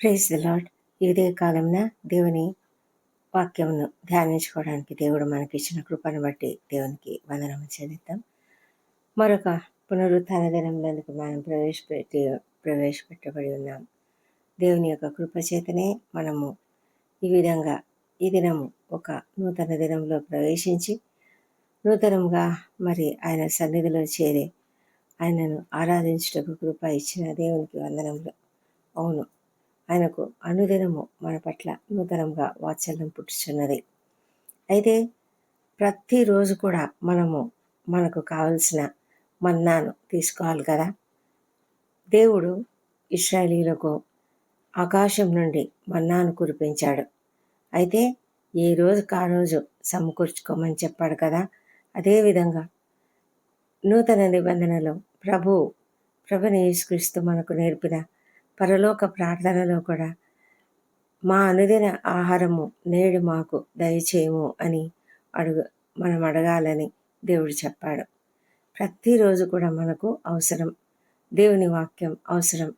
Praise the lord ఇదే కాలంన దేవుని వాక్యమును ధ్యానించుకోవడానికి దేవుడు మనకి ఇచ్చిన కృపను బట్టి దేవునికి వందనము చెల్లిద్దాం. మరొక పునరుత్థాన దినంలోనికి మనం ప్రవేశపెట్టి ప్రవేశపెట్టబడి ఉన్నాం. దేవుని యొక్క కృపచేతనే మనము ఈ విధంగా ఈ దినము ఒక నూతన దినంలో ప్రవేశించి నూతనంగా మరి ఆయన సన్నిధిలో చేరి ఆయనను ఆరాధించుటకు కృప ఇచ్చిన దేవునికి వందనంలో అవును ఆయనకు అనుదినము మన పట్ల నూతనంగా వాత్సల్యం పుట్టుచున్నది అయితే ప్రతిరోజు కూడా మనము మనకు కావలసిన మన్నాను తీసుకోవాలి కదా? దేవుడు ఇస్రాయలీలకు ఆకాశం నుండి మన్నాను కురిపించాడు. అయితే ఏ రోజుకు ఆ రోజు సమకూర్చుకోమని చెప్పాడు కదా? అదేవిధంగా నూతన నిబంధనలో ప్రభు ప్రభుని యేసుక్రీస్తు మనకు నేర్పిన పరలోక ప్రార్థనలో కూడా మా అనుదిన ఆహారము నేడు మాకు దయచేయము అని అడుగు మనం అడగాలని దేవుడు చెప్పాడు. ప్రతిరోజు కూడా మనకు అవసరం దేవుని వాక్యం అవసరం.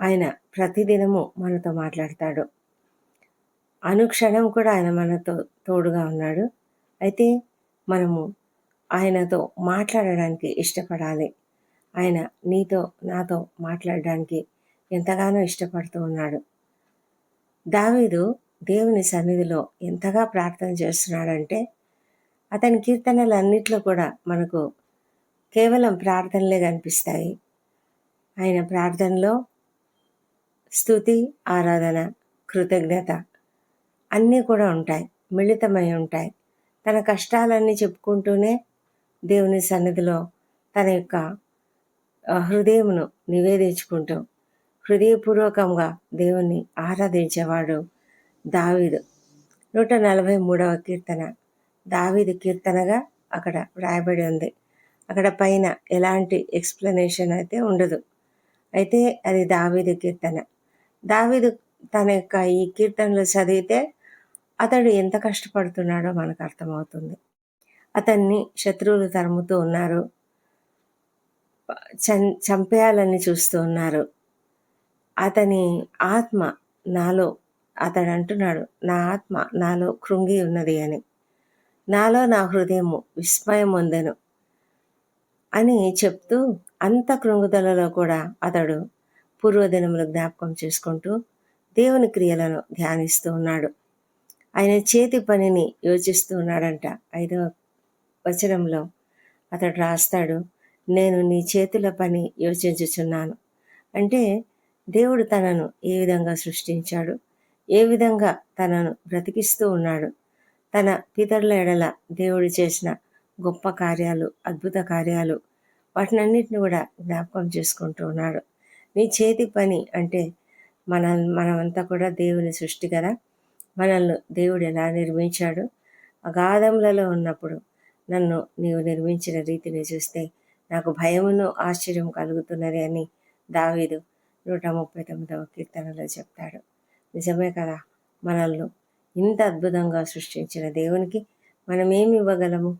ఆయన ప్రతిదినము మనతో మాట్లాడతాడు. అనుక్షణం కూడా ఆయన మనతో తోడుగా ఉన్నాడు. అయితే మనము ఆయనతో మాట్లాడడానికి ఇష్టపడాలి. ఆయన నీతో నాతో మాట్లాడడానికి ఎంతగానో ఇష్టపడుతూ ఉన్నాడు. దావీదు దేవుని సన్నిధిలో ఎంతగా ప్రార్థన చేస్తున్నాడంటే అతని కీర్తనలు అన్నిట్లో కూడా మనకు కేవలం ప్రార్థనలే కనిపిస్తాయి. ఆయన ప్రార్థనలో స్థుతి ఆరాధన కృతజ్ఞత అన్నీ కూడా ఉంటాయి. మిళితమై ఉంటాయి. తన కష్టాలన్నీ చెప్పుకుంటూనే దేవుని సన్నిధిలో తన యొక్క హృదయమును నివేదించుకుంటూ హృదయపూర్వకంగా దేవుణ్ణి ఆరాధించేవాడు దావీదు. నూట నలభై మూడవ కీర్తన. దావీదు కీర్తనగా అక్కడ వ్రాయబడి ఉంది. అక్కడ పైన ఎలాంటి ఎక్స్ప్లెనేషన్ అయితే ఉండదు. అయితే అది దావీదు కీర్తన. దావీదు తన యొక్క ఈ కీర్తనలు చదివితే అతడు ఎంత కష్టపడుతున్నాడో మనకు అర్థమవుతుంది. అతన్ని శత్రువులు తరుముతూ ఉన్నారు. చంపేయాలని చూస్తూ ఉన్నారు. అతని ఆత్మ నాలో అతడు అంటున్నాడు నా ఆత్మ నాలో కృంగి ఉన్నది అని. నాలో నా హృదయము విస్మయం ఉందెను అని చెప్తూ అంత కృంగుదలలో కూడా అతడు పూర్వదినములు జ్ఞాపకం చేసుకుంటూ దేవుని క్రియలను ధ్యానిస్తూ ఉన్నాడు. ఆయన చేతి పనిని యోచిస్తూ ఉన్నాడంట. ఐదవ వచనంలో అతడు రాస్తాడు నేను నీ చేతుల పని యోచించుచున్నాను. అంటే దేవుడు తనను ఏ విధంగా సృష్టించాడు? ఏ విధంగా తనను బ్రతికిస్తూ ఉన్నాడు? తన పితరుల ఎడల దేవుడు చేసిన గొప్ప కార్యాలు అద్భుత కార్యాలు వాటినన్నిటిని కూడా జ్ఞాపకం చేసుకుంటూ ఉన్నాడు. నీ చేతి పని అంటే మన మనమంతా కూడా దేవుని సృష్టి కదా? మనల్ని దేవుడు ఎలా నిర్మించాడు? అగాధములలో ఉన్నప్పుడు నన్ను నీవు నిర్మించిన రీతిని చూస్తే నాకు భయమును ఆశ్చర్యం కలుగుతున్నది అని దావీదు నూట ముప్పై తొమ్మిదవ కీర్తనలో చెప్తాడు. నిజమే కదా మనల్ని ఇంత అద్భుతంగా సృష్టించిన దేవునికి మనం ఏమి ఇవ్వగలము?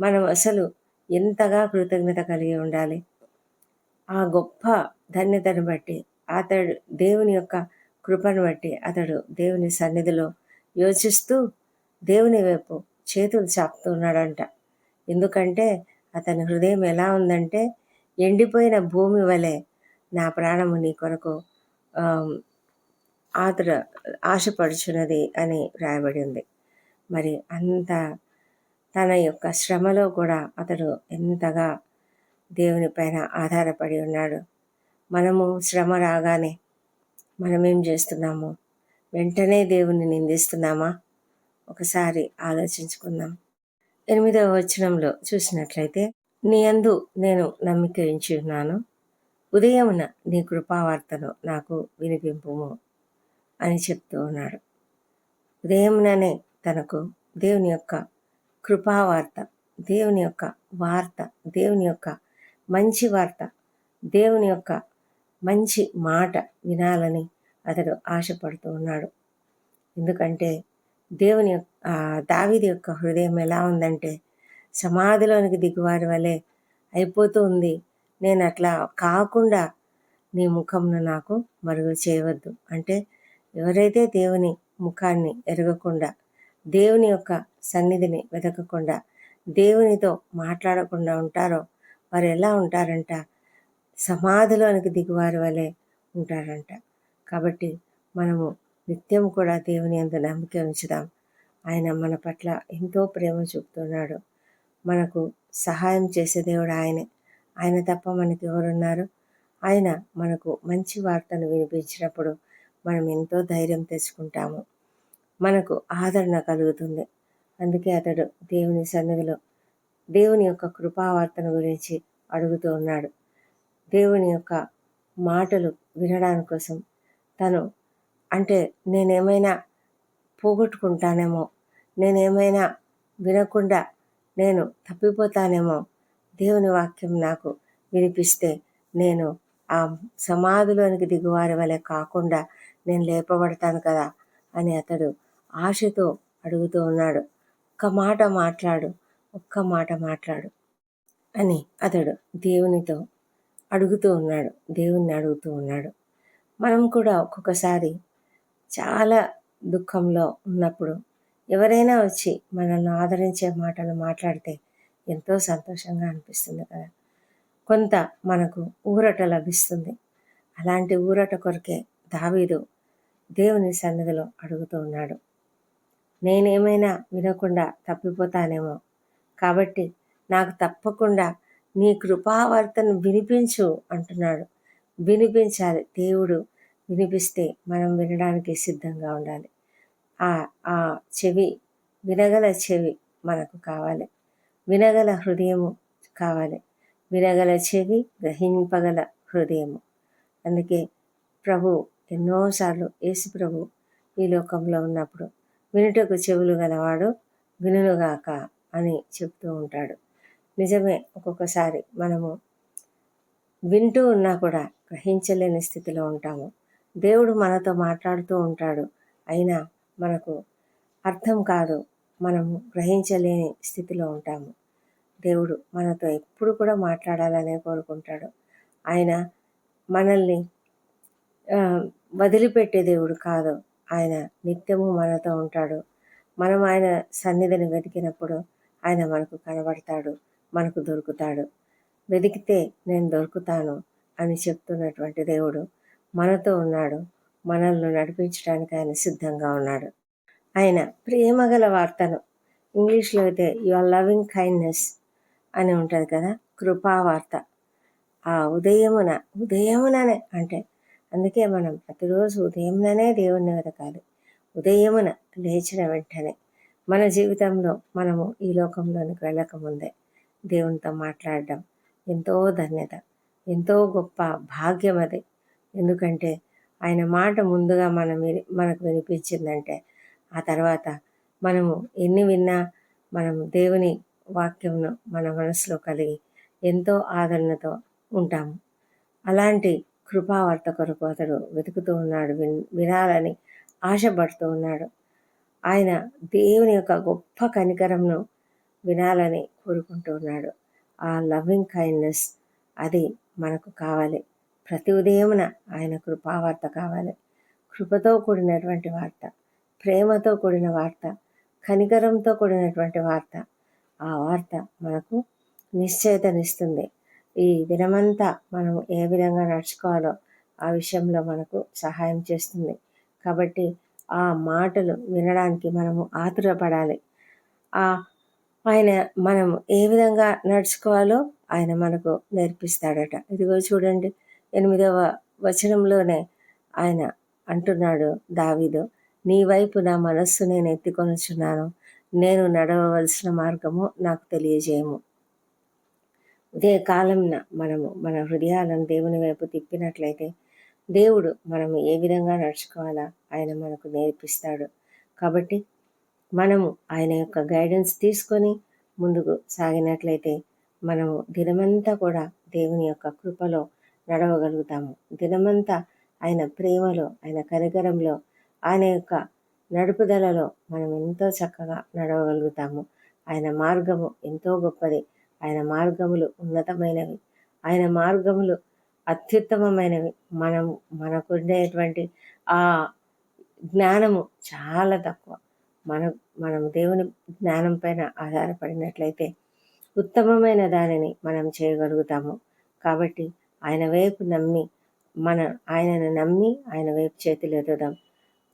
మనం అసలు ఎంతగా కృతజ్ఞత కలిగి ఉండాలి? ఆ గొప్ప ధన్యతను బట్టి అతడు దేవుని యొక్క కృపను బట్టి అతడు దేవుని సన్నిధిలో యోచిస్తూ దేవుని వైపు చేతులు చాపుతున్నాడంట. ఎందుకంటే అతని హృదయం ఎలా ఉందంటే ఎండిపోయిన భూమి వలె నా ప్రాణము నీ కొరకు ఆతుర ఆశపడుచున్నది అని రాయబడి ఉంది. మరి అంత తన యొక్క శ్రమలో కూడా అతడు ఎంతగా దేవుని పైన ఆధారపడి ఉన్నాడు. మనము శ్రమ రాగానే మనమేం చేస్తున్నాము? వెంటనే దేవుని నిందిస్తున్నామా? ఒకసారి ఆలోచించుకుందాం. ఎనిమిదవ వచనంలో చూసినట్లయితే నీ అందు నేను నమ్మిక ఉన్నాను. ఉదయమున నీ కృపావార్తను నాకు వినిపింపుము అని చెప్తూ ఉన్నాడు ఉదయముననే తనకు దేవుని యొక్క కృపావార్త దేవుని యొక్క వార్త దేవుని యొక్క మంచి వార్త దేవుని యొక్క మంచి మాట వినాలని అతడు ఆశపడుతూ ఉన్నాడు. ఎందుకంటే దేవుని దావిది యొక్క హృదయం ఎలా ఉందంటే సమాధిలోనికి దిగువారి వలె అయిపోతూ ఉంది. నేను అట్లా కాకుండా నీ ముఖంను నాకు మరుగు చేయవద్దు. అంటే ఎవరైతే దేవుని ముఖాన్ని ఎరగకుండా దేవుని యొక్క సన్నిధిని వెతకకుండా దేవునితో మాట్లాడకుండా ఉంటారో వారు ఎలా ఉంటారంట? సమాధిలోనికి దిగువారి వలె ఉంటారంట. కాబట్టి మనము నిత్యం కూడా దేవుని అంత నమ్మిక ఉంచుదాం. ఆయన మన పట్ల ఎంతో ప్రేమ చూపుతున్నాడు. మనకు సహాయం చేసే దేవుడు ఆయనే. ఆయన తప్ప మనకి ఎవరున్నారు ఆయన మనకు మంచి వార్తను వినిపించినప్పుడు మనం ఎంతో ధైర్యం తెచ్చుకుంటాము. మనకు ఆదరణ కలుగుతుంది. అందుకే అతడు దేవుని సన్నిధిలో దేవుని యొక్క కృపావార్తను గురించి అడుగుతూ ఉన్నాడు. దేవుని యొక్క మాటలు వినడానికి కోసం తను అంటే నేనేమైనా పోగొట్టుకుంటానేమో నేనేమైనా వినకుండా నేను తప్పిపోతానేమో దేవుని వాక్యం నాకు వినిపిస్తే నేను ఆ సమాధిలోనికి దిగువారి వలె కాకుండా నేను లేపబడతాను కదా అని అతడు ఆశతో అడుగుతూ ఉన్నాడు. ఒక్క మాట మాట్లాడు ఒక్క మాట మాట్లాడు అని అతడు దేవునితో అడుగుతూ ఉన్నాడు దేవుణ్ణి అడుగుతూ ఉన్నాడు. మనం కూడా ఒక్కొక్కసారి చాలా దుఃఖంలో ఉన్నప్పుడు ఎవరైనా వచ్చి మనల్ని ఆదరించే మాటలు మాట్లాడితే ఎంతో సంతోషంగా అనిపిస్తుంది కదా. కొంత మనకు ఊరట లభిస్తుంది. అలాంటి ఊరట కొరకే దావీదు దేవుని సన్నిధిలో అడుగుతూ ఉన్నాడు. నేనేమైనా వినకుండా తప్పిపోతానేమో. కాబట్టి నాకు తప్పకుండా నీ కృపావర్తను వినిపించు అంటున్నాడు. వినిపించాలి. దేవుడు వినిపిస్తే మనం వినడానికి సిద్ధంగా ఉండాలి. ఆ ఆ చెవి వినగల చెవి మనకు కావాలి. వినగల హృదయము కావాలి. వినగల చెవి గ్రహింపగల హృదయము. అందుకే ప్రభు ఎన్నోసార్లు యేసు ప్రభు ఈ లోకంలో ఉన్నప్పుడు వినుటకు చెవులు గలవాడు వినుగాక అని చెప్తూ ఉంటాడు. నిజమే ఒక్కొక్కసారి మనము వింటూ ఉన్నా కూడా గ్రహించలేని స్థితిలో ఉంటాము. దేవుడు మనతో మాట్లాడుతూ ఉంటాడు. అయినా మనకు అర్థం కాదు మనము గ్రహించలేని స్థితిలో ఉంటాము. దేవుడు మనతో ఎప్పుడు కూడా మాట్లాడాలనే కోరుకుంటాడు. ఆయన మనల్ని వదిలిపెట్టే దేవుడు కాదు. ఆయన నిత్యము మనతో ఉంటాడు. మనం ఆయన సన్నిధిని వెతికినప్పుడు ఆయన మనకు కనబడతాడు మనకు దొరుకుతాడు. వెతికితే నేను దొరుకుతాను అని చెప్తున్నటువంటి దేవుడు మనతో ఉన్నాడు. మనల్ని నడిపించడానికి ఆయన సిద్ధంగా ఉన్నాడు. ఆయన ప్రేమగల వార్తను ఇంగ్లీష్లో అయితే యువర్ లవింగ్ కైండ్నెస్ అని ఉంటుంది కదా కృపావార్త ఆ ఉదయమున ఉదయముననే అంటే అందుకే మనం ప్రతిరోజు ఉదయంలోనే దేవుణ్ణి వెతకాలి. ఉదయమున లేచిన వెంటనే మన జీవితంలో మనము ఈ లోకంలోనికి వెళ్ళకముందే దేవునితో మాట్లాడడం ఎంతో ధన్యత ఎంతో గొప్ప భాగ్యం అది ఎందుకంటే ఆయన మాట ముందుగా మనం మనకు వినిపించిందంటే ఆ తర్వాత మనము ఎన్ని విన్నా మనం దేవుని వాక్యంను మన మనసులో కలిగి ఎంతో ఆదరణతో ఉంటాము. అలాంటి కృపావార్త కొరకు అతడు వెతుకుతూ ఉన్నాడు విన్ వినాలని ఆశపడుతూ ఉన్నాడు. ఆయన దేవుని యొక్క గొప్ప కనికరంను వినాలని కోరుకుంటూ ఉన్నాడు. ఆ లవింగ్ కైండ్నెస్ అది మనకు కావాలి. ప్రతి ఉదయమున ఆయన కృపావార్త కావాలి. కృపతో కూడినటువంటి వార్త. ప్రేమతో కూడిన వార్త కనికరంతో కూడినటువంటి వార్త ఆ వార్త మనకు నిశ్చయితనిస్తుంది. ఈ దినమంతా మనం ఏ విధంగా నడుచుకోవాలో ఆ విషయంలో మనకు సహాయం చేస్తుంది. కాబట్టి ఆ మాటలు వినడానికి మనము ఆతురపడాలి. ఆ ఆయన మనం ఏ విధంగా నడుచుకోవాలో ఆయన మనకు నేర్పిస్తాడట. ఇదిగో చూడండి ఎనిమిదవ వచనంలోనే ఆయన అంటున్నాడు దావీదు. నీ వైపు నా మనస్సు నేను ఎత్తికొనుచున్నాను. నేను నడవవలసిన మార్గము నాకు తెలియజేయము. ఇదే కాలంన మనము మన హృదయాలను దేవుని వైపు తిప్పినట్లయితే దేవుడు మనము ఏ విధంగా నడుచుకోవాలా ఆయన మనకు నేర్పిస్తాడు. కాబట్టి మనము ఆయన యొక్క గైడెన్స్ తీసుకొని ముందుకు సాగినట్లయితే మనము దినమంతా కూడా దేవుని యొక్క కృపలో నడవగలుగుతాము. దినమంతా ఆయన ప్రేమలో ఆయన కనికరంలో ఆయన యొక్క నడుపుదలలో మనం ఎంతో చక్కగా నడవగలుగుతాము. ఆయన మార్గము ఎంతో గొప్పది. ఆయన మార్గములు ఉన్నతమైనవి. ఆయన మార్గములు అత్యుత్తమమైనవి. మనం మనకుండేటువంటి ఆ జ్ఞానము చాలా తక్కువ. మన మనం దేవుని జ్ఞానం పైన ఆధారపడినట్లయితే ఉత్తమమైన దానిని మనం చేయగలుగుతాము. కాబట్టి ఆయన వైపు నమ్మి మన ఆయనను నమ్మి ఆయన వైపు చేతులు ఎదుదాం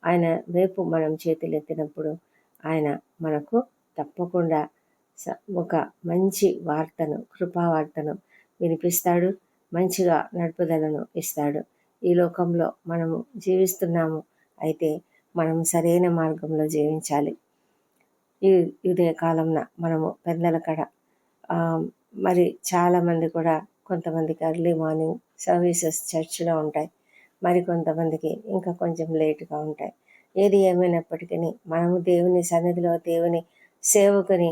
ఆయన వైపు మనం చేతులు ఎత్తినప్పుడు ఆయన మనకు తప్పకుండా ఒక మంచి వార్తను కృపావార్తను వినిపిస్తాడు మంచిగా నడుపుదలను ఇస్తాడు. ఈ లోకంలో మనము జీవిస్తున్నాము అయితే మనం సరైన మార్గంలో జీవించాలి. ఈ ఇదే కాలంన మనము పెద్దల కడ మరి చాలామంది కూడా కొంతమందికి అర్లీ మార్నింగ్ సర్వీసెస్ చర్చిలో ఉంటాయి. మరి కొంతమందికి ఇంకా కొంచెం లేటుగా ఉంటాయి. ఏది ఏమైనప్పటికీ మనము దేవుని సన్నిధిలో దేవుని సేవకుని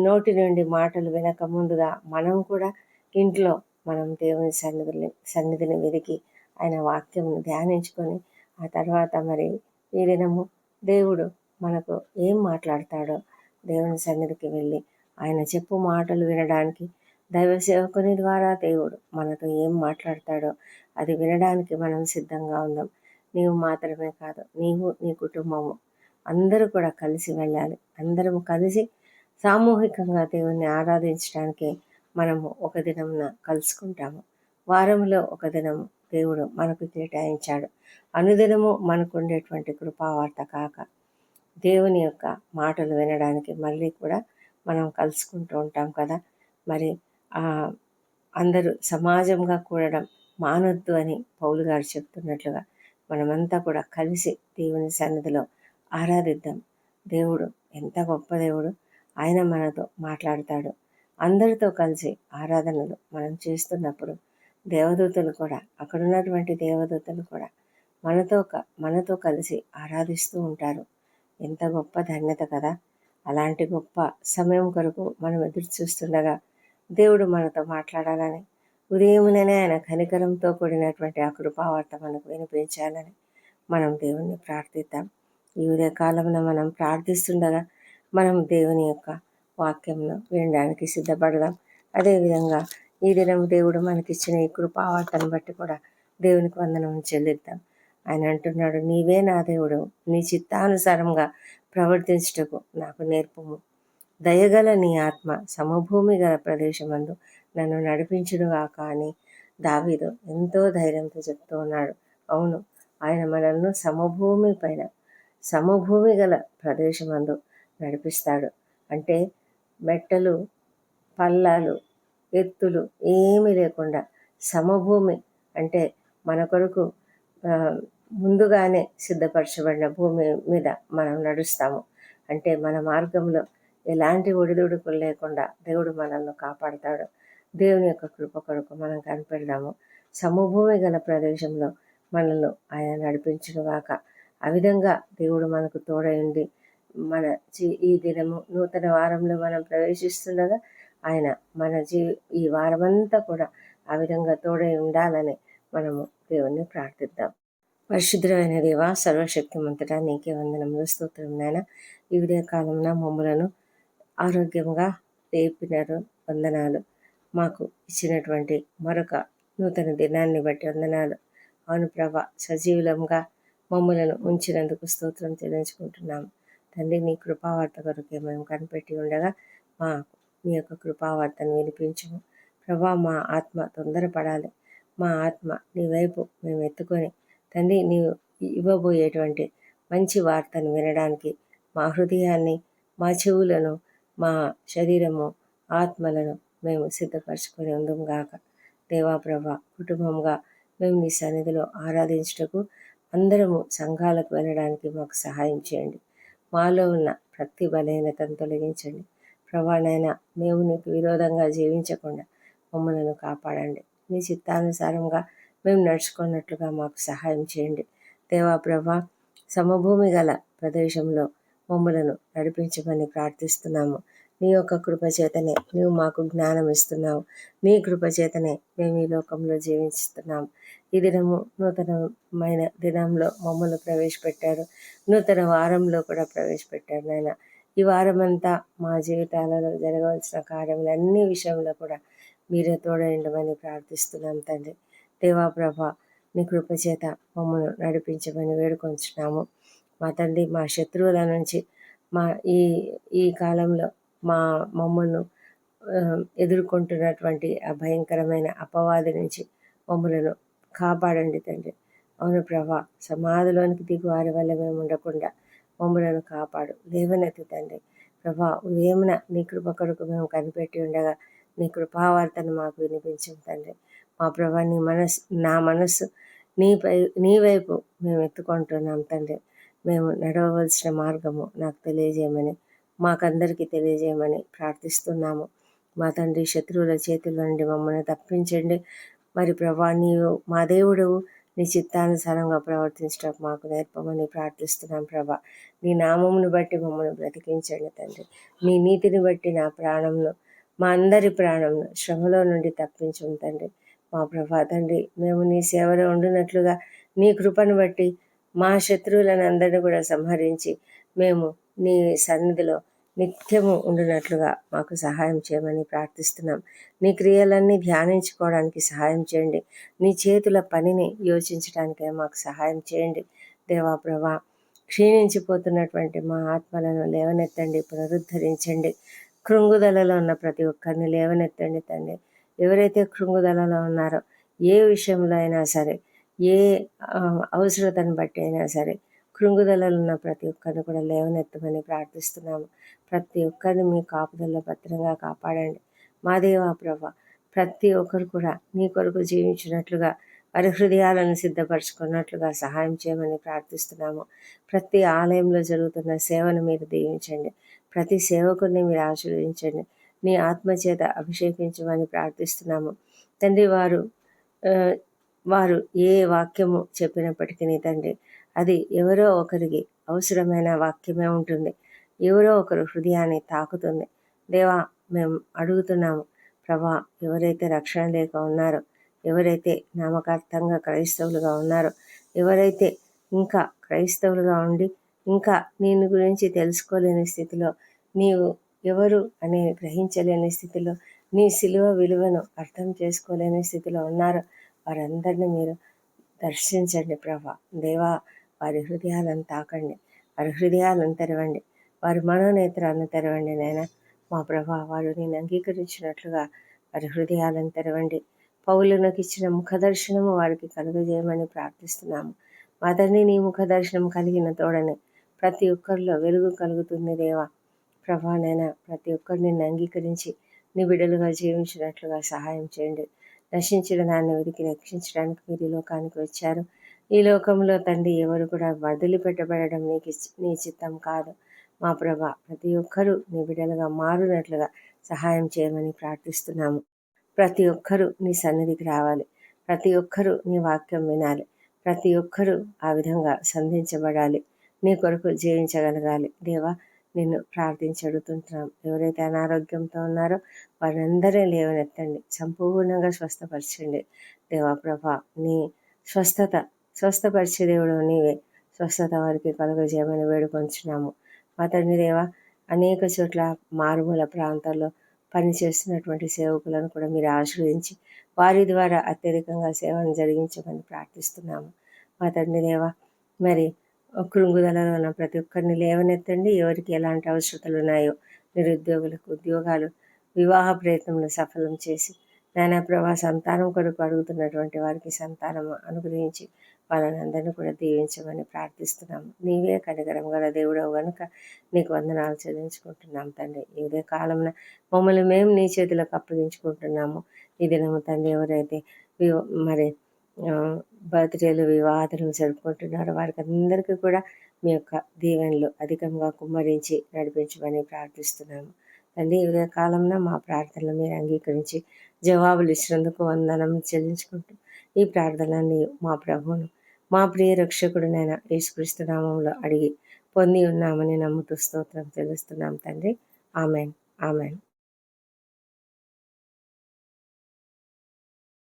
నోటి నుండి మాటలు వినక ముందుగా మనం కూడా ఇంట్లో మనం దేవుని సన్నిధిని సన్నిధిని వెతికి ఆయన వాక్యం ధ్యానించుకొని ఆ తర్వాత మరి ఈ దినము దేవుడు మనకు ఏం మాట్లాడతాడో దేవుని సన్నిధికి వెళ్ళి ఆయన చెప్పు మాటలు వినడానికి దైవ సేవకుని ద్వారా దేవుడు మనతో ఏం మాట్లాడతాడో అది వినడానికి మనం సిద్ధంగా ఉందాం నీవు మాత్రమే కాదు నీవు నీ కుటుంబము అందరూ కూడా కలిసి వెళ్ళాలి. అందరం కలిసి సామూహికంగా దేవుణ్ణి ఆరాధించడానికి మనము ఒక దినమున కలుసుకుంటాము. వారంలో ఒక దినం దేవుడు మనకు కేటాయించాడు. అనుదినము మనకు ఉండేటువంటి కృపావార్త కాక దేవుని యొక్క మాటలు వినడానికి మళ్ళీ కూడా మనం కలుసుకుంటూ ఉంటాం కదా. మరి అందరూ సమాజంగా కూడడం మానొద్దు అని పౌలు గారు చెప్తున్నట్లుగా మనమంతా కూడా కలిసి దేవుని సన్నిధిలో ఆరాధిద్దాం. దేవుడు ఎంత గొప్ప దేవుడు. ఆయన మనతో మాట్లాడతాడు. అందరితో కలిసి ఆరాధనలు మనం చేస్తున్నప్పుడు దేవదూతలు కూడా అక్కడ ఉన్నటువంటి దేవదూతలు కూడా మనతో మనతో కలిసి ఆరాధిస్తూ ఉంటారు. ఎంత గొప్ప ధన్యత కదా. అలాంటి గొప్ప సమయం కొరకు మనం ఎదురు చూస్తుండగా దేవుడు మనతో మాట్లాడాలని ఉదయముననే ఆయన కనికరంతో కూడినటువంటి ఆ కృపావార్త మనకు వినిపించాలని మనం దేవుణ్ణి ప్రార్థిద్దాం. ఈ ఉదయకాలంలో మనం ప్రార్థిస్తుండగా మనం దేవుని యొక్క వాక్యంను వినడానికి సిద్ధపడదాం. అదేవిధంగా ఈ దినం దేవుడు మనకిచ్చిన ఈ కృపావార్తను బట్టి కూడా దేవునికి వందనం చెల్లిద్దాం. ఆయన అంటున్నాడు నీవే నా దేవుడు నీ చిత్తానుసారంగా ప్రవర్తించుటకు నాకు నేర్పము. దయగల నీ ఆత్మ సమభూమి గల ప్రదేశమందు నన్ను నడిపించుడుగా కానీ దావీదు ఎంతో ధైర్యంతో చెప్తూ ఉన్నాడు. అవును ఆయన మనల్ని సమభూమి పైన సమభూమి గల ప్రదేశమందు నడిపిస్తాడు. అంటే మెట్టలు పల్లాలు ఎత్తులు ఏమీ లేకుండా సమభూమి అంటే మన కొరకు ముందుగానే సిద్ధపరచబడిన భూమి మీద మనం నడుస్తాము. అంటే మన మార్గంలో ఎలాంటి ఒడిదుడుకులు లేకుండా దేవుడు మనల్ని కాపాడతాడు. దేవుని యొక్క కృప కొరకు మనం కనిపెడదాము. సమభూమి గల ప్రదేశంలో మనల్ని ఆయన నడిపించుగాక ఆ విధంగా దేవుడు మనకు తోడయండి మన జీ ఈ దినము నూతన వారంలో మనం ప్రవేశిస్తుండగా ఆయన మన జీ ఈ వారమంతా కూడా ఆ విధంగా తోడై ఉండాలని మనము దేవుణ్ణి ప్రార్థిద్దాం. పరిశుద్ధమైన దేవ సర్వశక్తిమంతటా నీకే వందనములు స్తోత్రం నాయన. ఈ విధే కాలంలో మమ్మలను ఆరోగ్యంగా రేపినారు వందనాలు. మాకు ఇచ్చినటువంటి మరొక నూతన దినాన్ని బట్టి వందనాలు. అవును ప్రభ సజీవులంగా మమ్మలను ఉంచినందుకు స్తోత్రం చెల్లించుకుంటున్నాము తండ్రి నీ కృపావార్త కొరకే మేము కనిపెట్టి ఉండగా మా మీ యొక్క కృపావార్తను వినిపించము. ప్రభా మా ఆత్మ తొందరపడాలి. మా ఆత్మ నీ వైపు మేము ఎత్తుకొని తండ్రి నీవు ఇవ్వబోయేటువంటి మంచి వార్తను వినడానికి మా హృదయాన్ని మా చెవులను మా శరీరము ఆత్మలను మేము సిద్ధపరచుకొని ఉందంగాక దేవాప్రభ కుటుంబంగా మేము నీ సన్నిధిలో ఆరాధించుటకు అందరము సంఘాలకు వెళ్ళడానికి మాకు సహాయం చేయండి. మాలో ఉన్న ప్రతి బలహీనతను తొలగించండి. ప్రభానైనా మేము నీకు విరోధంగా జీవించకుండా మమ్మల్ని కాపాడండి. మీ చిత్తానుసారంగా మేము నడుచుకున్నట్లుగా మాకు సహాయం చేయండి. దేవా ప్రభా సమభూమి గల ప్రదేశంలో మమ్మలను నడిపించమని ప్రార్థిస్తున్నాము. నీ యొక్క కృపచేతనే నీవు మాకు జ్ఞానం ఇస్తున్నావు. నీ కృపచేతనే మేము ఈ లోకంలో జీవిస్తున్నాము. ఈ దినము నూతనమైన దినంలో మమ్మల్ని ప్రవేశపెట్టారు. నూతన వారంలో కూడా ప్రవేశపెట్టారు నాయన. ఈ వారమంతా మా జీవితాలలో జరగవలసిన కార్యములు అన్ని విషయంలో కూడా మీరే తోడైండమని ప్రార్థిస్తున్నాం తండ్రి. దేవాప్రభ నీ కృపచేత మమ్మల్ని నడిపించమని వేడుకొంచున్నాము. మా తండ్రి మా శత్రువుల నుంచి మా ఈ ఈ కాలంలో మా మమ్మల్ని ఎదుర్కొంటున్నటువంటి ఆ భయంకరమైన అపవాది నుంచి మమ్మలను కాపాడండి తండ్రి. అవును ప్రభా సమాధిలోనికి దిగు వారి వల్ల మేము ఉండకుండా మమ్మలను కాపాడు. లేవనెత్తి తండ్రి. ప్రభా ఉదయమున నీ కృప కొరకు మేము కనిపెట్టి ఉండగా నీ కృపావార్తను మాకు వినిపించం తండ్రి. మా ప్రభా నీ మనస్సు నా మనస్సు నీపై నీ వైపు మేము ఎత్తుకుంటున్నాం తండ్రి. మేము నడవవలసిన మార్గము నాకు తెలియజేయమని మాకందరికీ తెలియజేయమని ప్రార్థిస్తున్నాము. మా తండ్రి శత్రువుల చేతుల నుండి మమ్మల్ని తప్పించండి. మరి ప్రభా నీవు మా దేవుడు నీ చిత్తానుసారంగా ప్రవర్తించడం మాకు నేర్పమని ప్రార్థిస్తున్నాం ప్రభా. నీ నామమును బట్టి మమ్మల్ని బ్రతికించండి తండ్రి. నీ నీతిని బట్టి నా ప్రాణంను మా అందరి ప్రాణంను శ్రమలో నుండి తప్పించండి తండ్రి. మా ప్రభా తండ్రి మేము నీ సేవలో ఉండినట్లుగా నీ కృపను బట్టి మా శత్రువులనందరినీ కూడా సంహరించి మేము నీ సన్నిధిలో నిత్యము ఉండినట్లుగా మాకు సహాయం చేయమని ప్రార్థిస్తున్నాం. నీ క్రియలన్నీ ధ్యానించుకోవడానికి సహాయం చేయండి. నీ చేతుల పనిని యోచించడానికే మాకు సహాయం చేయండి. దేవా ప్రభా క్షీణించిపోతున్నటువంటి మా ఆత్మలను లేవనెత్తండి పునరుద్ధరించండి. కృంగుదలలో ఉన్న ప్రతి ఒక్కరిని లేవనెత్తండి తండ్రి. ఎవరైతే కృంగుదలలో ఉన్నారో ఏ విషయంలో అయినా సరే ఏ అవసరతను బట్టి అయినా సరే కృంగుదలలో ఉన్న ప్రతి ఒక్కరిని కూడా లేవనెత్తమని ప్రార్థిస్తున్నాము. ప్రతి ఒక్కరిని మీ కాపుదల్లో భద్రంగా కాపాడండి. మా దేవా ప్రభ ప్రతి ఒక్కరు కూడా నీ కొరకు జీవించినట్లుగా వారి హృదయాలను సిద్ధపరచుకున్నట్లుగా సహాయం చేయమని ప్రార్థిస్తున్నాము. ప్రతి ఆలయంలో జరుగుతున్న సేవను మీరు దీవించండి. ప్రతి సేవకుని మీరు ఆశీర్వదించండి. నీ ఆత్మచేత అభిషేకించమని ప్రార్థిస్తున్నాము. తండ్రి వారు వారు ఏ వాక్యము చెప్పినప్పటికీ తండ్రి అది ఎవరో ఒకరికి అవసరమైన వాక్యమే ఉంటుంది. ఎవరో ఒకరు హృదయాన్ని తాకుతుంది. దేవా మేము అడుగుతున్నాము ప్రభా ఎవరైతే రక్షణ లేక ఉన్నారో ఎవరైతే నామకార్థంగా క్రైస్తవులుగా ఉన్నారో ఎవరైతే ఇంకా క్రైస్తవులుగా ఉండి ఇంకా నేను గురించి తెలుసుకోలేని స్థితిలో నీవు ఎవరు అని గ్రహించలేని స్థితిలో నీ సిలువ విలువను అర్థం చేసుకోలేని స్థితిలో ఉన్నారో వారందరినీ మీరు దర్శించండి ప్రభా. దేవా వారి హృదయాలను తాకండి. వారి హృదయాలను తెరవండి. వారి మనోనేత్రాలను తెరవండి నాయన. మా ప్రభా వారు నేను అంగీకరించినట్లుగా వారి హృదయాలను తెరవండి. పౌలునకు ఇచ్చిన ముఖ దర్శనము వారికి కలుగజేయమని ప్రార్థిస్తున్నాము. మా తండ్రి నీ ముఖ దర్శనం కలిగిన తోడని ప్రతి ఒక్కరిలో వెలుగు కలుగుతుంది దేవా. ప్రభానైనా ప్రతి ఒక్కరిని అంగీకరించి నీ బిడ్డలుగా జీవించినట్లుగా సహాయం చేయండి. రక్షించడం దాన్ని వెతికి రక్షించడానికి మీరు ఈ లోకానికి వచ్చారు. ఈ లోకంలో తండ్రి ఎవరు కూడా వదిలిపెట్టబడడం నీకు నీ చిత్తం కాదు. మా ప్రభ ప్రతి ఒక్కరూ నీ బిడ్డలుగా మారినట్లుగా సహాయం చేయమని ప్రార్థిస్తున్నాము. ప్రతి ఒక్కరూ నీ సన్నిధికి రావాలి. ప్రతి ఒక్కరూ నీ వాక్యం వినాలి. ప్రతి ఒక్కరూ ఆ విధంగా సంధించబడాలి. నీ కొరకు జీవించగలగాలి. దేవా నేను ప్రార్థించి అడుగుతుంటున్నాం ఎవరైతే అనారోగ్యంతో ఉన్నారో వారందరూ లేవనెత్తండి. సంపూర్ణంగా స్వస్థపరచండి. దేవాప్రభ నీ స్వస్థత స్వస్థపరిచే దేవుడు నీవే. స్వస్థత వారికి కలుగజేయమని వేడుకొంచున్నాము. మా తండ్రి దేవ అనేక చోట్ల మారుమూల ప్రాంతాల్లో పనిచేస్తున్నటువంటి సేవకులను కూడా మీరు ఆశ్రయించి వారి ద్వారా అత్యధికంగా సేవను జరిగించమని ప్రార్థిస్తున్నాము. మా తండ్రి దేవ మరి కృంగుదలలో ఉన్న ప్రతి ఒక్కరిని లేవనెత్తండి. ఎవరికి ఎలాంటి అవసరతలు ఉన్నాయో నిరుద్యోగులకు ఉద్యోగాలు వివాహ ప్రయత్నంలో సఫలం చేసి నానా ప్రభా సంతానం కొరకు అడుగుతున్నటువంటి వారికి సంతానం అనుగ్రహించి వాళ్ళని అందరినీ కూడా దీవించమని ప్రార్థిస్తున్నాము. నీవే కనికరం గల దేవుడవు కనుక నీకు వందనాలు చెల్లించుకుంటున్నాం తండ్రి. ఇదే కాలంలో మమ్మల్ని మేము నీ చేతులకు అప్పగించుకుంటున్నాము. ఈ దినము తండ్రి ఎవరైతే మరి బర్త్డేలు వివాహాలు జరుపుకుంటున్నారో. వారికి అందరికీ కూడా మీ యొక్క దీవెనలు అధికంగా కుమ్మరించి నడిపించమని ప్రార్థిస్తున్నాము. తండ్రి ఈ కాలంలో మా ప్రార్థనలు మీరు అంగీకరించి జవాబులు ఇచ్చినందుకు వందనం చెల్లించుకుంటూ ఈ ప్రార్థనని మా ప్రభువును మా ప్రియ రక్షకుడునైన యేసుక్రీస్తు నామంలో అడిగి పొంది ఉన్నామని నమ్ముతూ స్తోత్రం తెలుస్తున్నాం తండ్రి. ఆమెన్. ఆమెన్.